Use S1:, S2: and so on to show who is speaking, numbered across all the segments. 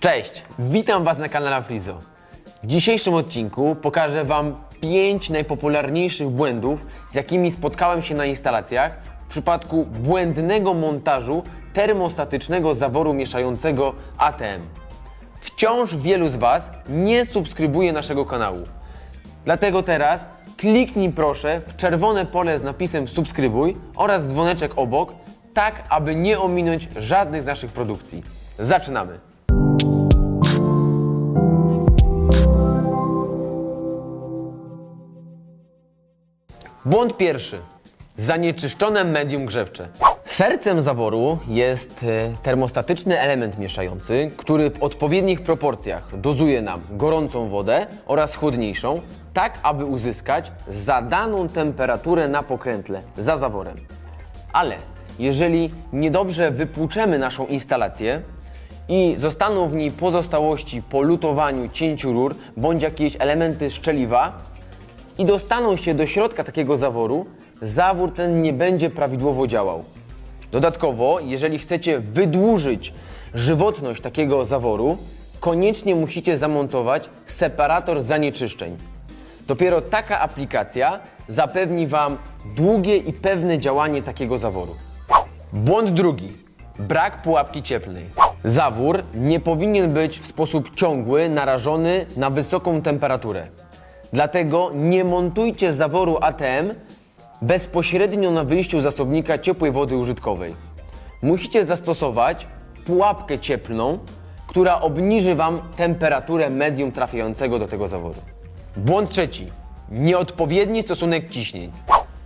S1: Cześć, witam Was na kanale Frizo. W dzisiejszym odcinku pokażę Wam 5 najpopularniejszych błędów, z jakimi spotkałem się na instalacjach w przypadku błędnego montażu termostatycznego zaworu mieszającego ATM. Wciąż wielu z Was nie subskrybuje naszego kanału. Dlatego teraz kliknij proszę w czerwone pole z napisem subskrybuj oraz dzwoneczek obok, tak aby nie ominąć żadnych z naszych produkcji. Zaczynamy! Błąd pierwszy. Zanieczyszczone medium grzewcze. Sercem zaworu jest e, termostatyczny element mieszający, który w odpowiednich proporcjach dozuje nam gorącą wodę oraz chłodniejszą, tak aby uzyskać zadaną temperaturę na pokrętle za zaworem. Ale jeżeli niedobrze wypłuczemy naszą instalację i zostaną w niej pozostałości po lutowaniu, cięciu rur bądź jakieś elementy szczeliwa, i dostaną się do środka takiego zaworu, zawór ten nie będzie prawidłowo działał. Dodatkowo, jeżeli chcecie wydłużyć żywotność takiego zaworu, koniecznie musicie zamontować separator zanieczyszczeń. Dopiero taka aplikacja zapewni Wam długie i pewne działanie takiego zaworu. Błąd drugi. Brak pułapki cieplnej. Zawór nie powinien być w sposób ciągły narażony na wysoką temperaturę. Dlatego nie montujcie zaworu ATM bezpośrednio na wyjściu zasobnika ciepłej wody użytkowej. Musicie zastosować pułapkę cieplną, która obniży Wam temperaturę medium trafiającego do tego zaworu. Błąd trzeci. Nieodpowiedni stosunek ciśnień.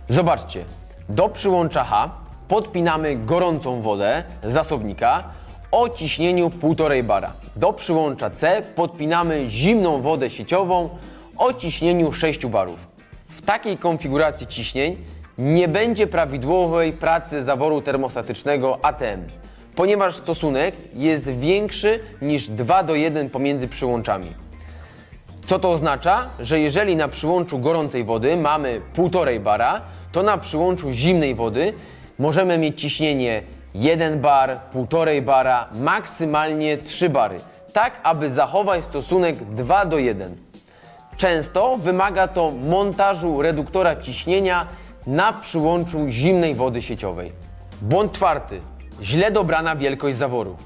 S1: Zobaczcie, do przyłącza H podpinamy gorącą wodę zasobnika o ciśnieniu 1,5 bara. Do przyłącza C podpinamy zimną wodę sieciową o ciśnieniu 6 barów. W takiej konfiguracji ciśnień nie będzie prawidłowej pracy zaworu termostatycznego ATM, ponieważ stosunek jest większy niż 2 do 1 pomiędzy przyłączami. Co to oznacza? Że jeżeli na przyłączu gorącej wody mamy 1,5 bara, to na przyłączu zimnej wody możemy mieć ciśnienie 1 bar, 1,5 bara, maksymalnie 3 bary, tak aby zachować stosunek 2 do 1. Często wymaga to montażu reduktora ciśnienia na przyłączu zimnej wody sieciowej. Błąd czwarty. Źle dobrana wielkość zaworu.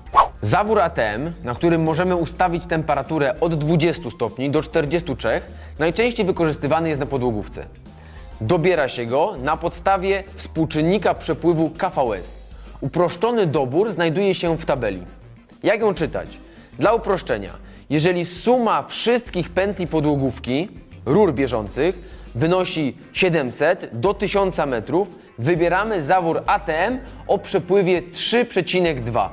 S1: Zawór ATM, na którym możemy ustawić temperaturę od 20 stopni do 43, najczęściej wykorzystywany jest na podłogówce. Dobiera się go na podstawie współczynnika przepływu KVS. Uproszczony dobór znajduje się w tabeli. Jak ją czytać? Dla uproszczenia, jeżeli suma wszystkich pętli podłogówki, rur bieżących, wynosi 700 do 1000 metrów, wybieramy zawór ATM o przepływie 3,2.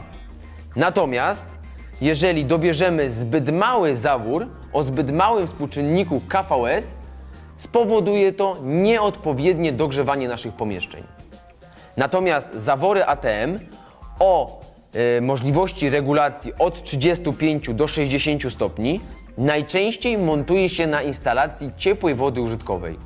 S1: Natomiast jeżeli dobierzemy zbyt mały zawór o zbyt małym współczynniku KVS, spowoduje to nieodpowiednie dogrzewanie naszych pomieszczeń. Natomiast zawory ATM o możliwości regulacji od 35 do 60 stopni najczęściej montuje się na instalacji ciepłej wody użytkowej.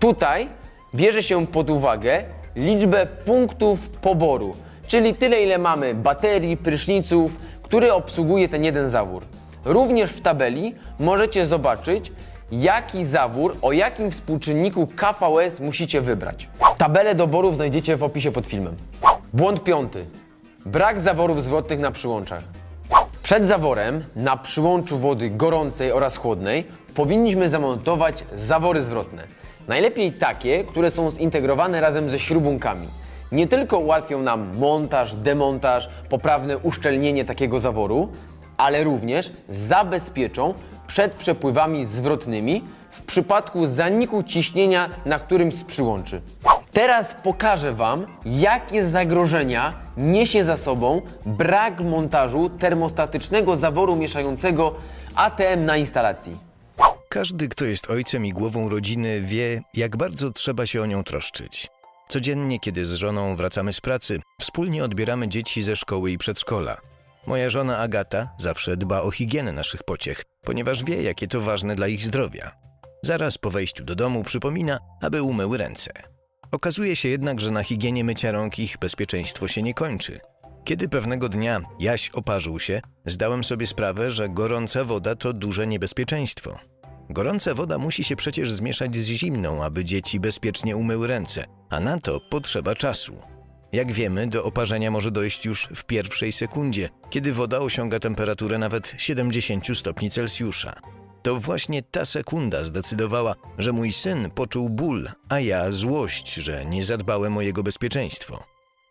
S1: Tutaj bierze się pod uwagę liczbę punktów poboru, czyli tyle ile mamy baterii, pryszniców, które obsługuje ten jeden zawór. Również w tabeli możecie zobaczyć, jaki zawór, o jakim współczynniku KVS musicie wybrać. Tabelę doborów znajdziecie w opisie pod filmem. Błąd piąty. Brak zaworów zwrotnych na przyłączach. Przed zaworem na przyłączu wody gorącej oraz chłodnej powinniśmy zamontować zawory zwrotne. Najlepiej takie, które są zintegrowane razem ze śrubunkami. Nie tylko ułatwią nam montaż, demontaż, poprawne uszczelnienie takiego zaworu, ale również zabezpieczą przed przepływami zwrotnymi w przypadku zaniku ciśnienia na którymś z przyłączy. Teraz pokażę Wam, jakie zagrożenia niesie za sobą brak montażu termostatycznego zaworu mieszającego ATM na instalacji.
S2: Każdy, kto jest ojcem i głową rodziny, wie, jak bardzo trzeba się o nią troszczyć. Codziennie, kiedy z żoną wracamy z pracy, wspólnie odbieramy dzieci ze szkoły i przedszkola. Moja żona Agata zawsze dba o higienę naszych pociech, ponieważ wie, jakie to ważne dla ich zdrowia. Zaraz po wejściu do domu przypomina, aby umyły ręce. Okazuje się jednak, że na higienie mycia rąk ich bezpieczeństwo się nie kończy. Kiedy pewnego dnia Jaś oparzył się, zdałem sobie sprawę, że gorąca woda to duże niebezpieczeństwo. Gorąca woda musi się przecież zmieszać z zimną, aby dzieci bezpiecznie umyły ręce, a na to potrzeba czasu. Jak wiemy, do oparzenia może dojść już w pierwszej sekundzie, kiedy woda osiąga temperaturę nawet 70 stopni Celsjusza. To właśnie ta sekunda zdecydowała, że mój syn poczuł ból, a ja złość, że nie zadbałem o jego bezpieczeństwo.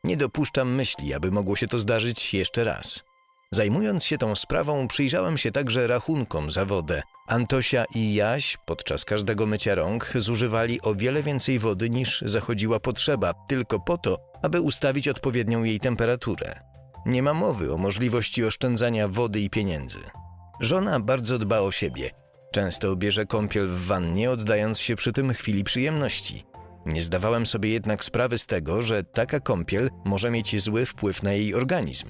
S2: Nie dopuszczam myśli, aby mogło się to zdarzyć jeszcze raz. Zajmując się tą sprawą, przyjrzałem się także rachunkom za wodę. Antosia i Jaś podczas każdego mycia rąk zużywali o wiele więcej wody niż zachodziła potrzeba, tylko po to, aby ustawić odpowiednią jej temperaturę. Nie ma mowy o możliwości oszczędzania wody i pieniędzy. Żona bardzo dba o siebie. Często bierze kąpiel w wannie, oddając się przy tym chwili przyjemności. Nie zdawałem sobie jednak sprawy z tego, że taka kąpiel może mieć zły wpływ na jej organizm.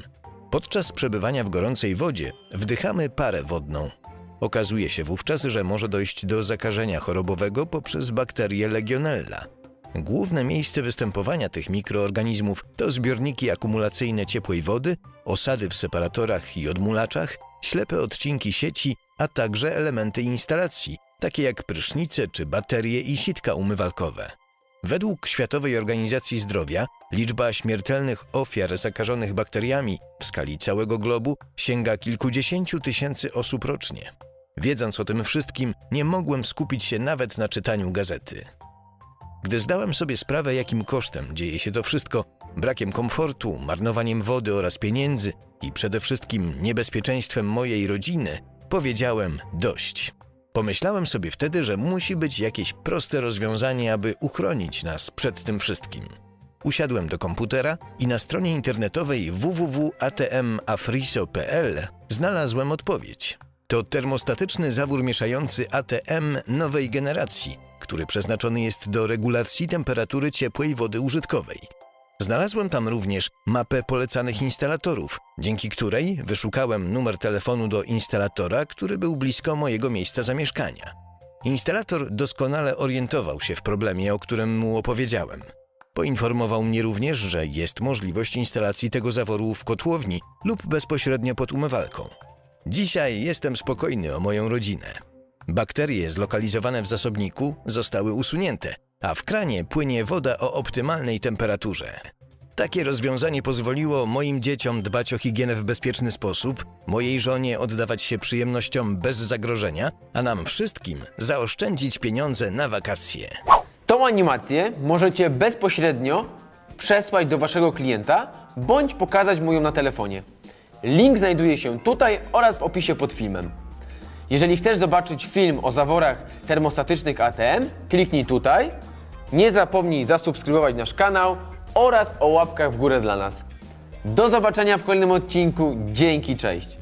S2: Podczas przebywania w gorącej wodzie wdychamy parę wodną. Okazuje się wówczas, że może dojść do zakażenia chorobowego poprzez bakterię Legionella. Główne miejsce występowania tych mikroorganizmów to zbiorniki akumulacyjne ciepłej wody, osady w separatorach i odmulaczach, ślepe odcinki sieci, a także elementy instalacji, takie jak prysznice czy baterie i sitka umywalkowe. Według Światowej Organizacji Zdrowia liczba śmiertelnych ofiar zakażonych bakteriami w skali całego globu sięga kilkudziesięciu tysięcy osób rocznie. Wiedząc o tym wszystkim, nie mogłem skupić się nawet na czytaniu gazety. Gdy zdałem sobie sprawę, jakim kosztem dzieje się to wszystko, brakiem komfortu, marnowaniem wody oraz pieniędzy i przede wszystkim niebezpieczeństwem mojej rodziny, powiedziałem dość. Pomyślałem sobie wtedy, że musi być jakieś proste rozwiązanie, aby uchronić nas przed tym wszystkim. Usiadłem do komputera i na stronie internetowej www.atmafriso.pl znalazłem odpowiedź. To termostatyczny zawór mieszający ATM nowej generacji, który przeznaczony jest do regulacji temperatury ciepłej wody użytkowej. Znalazłem tam również mapę polecanych instalatorów, dzięki której wyszukałem numer telefonu do instalatora, który był blisko mojego miejsca zamieszkania. Instalator doskonale orientował się w problemie, o którym mu opowiedziałem. Poinformował mnie również, że jest możliwość instalacji tego zaworu w kotłowni lub bezpośrednio pod umywalką. Dzisiaj jestem spokojny o moją rodzinę. Bakterie zlokalizowane w zasobniku zostały usunięte, a w kranie płynie woda o optymalnej temperaturze. Takie rozwiązanie pozwoliło moim dzieciom dbać o higienę w bezpieczny sposób, mojej żonie oddawać się przyjemnościom bez zagrożenia, a nam wszystkim zaoszczędzić pieniądze na wakacje.
S1: Tą animację możecie bezpośrednio przesłać do waszego klienta bądź pokazać mu ją na telefonie. Link znajduje się tutaj oraz w opisie pod filmem. Jeżeli chcesz zobaczyć film o zaworach termostatycznych ATM, kliknij tutaj. Nie zapomnij zasubskrybować nasz kanał oraz o łapkach w górę dla nas. Do zobaczenia w kolejnym odcinku. Dzięki, cześć.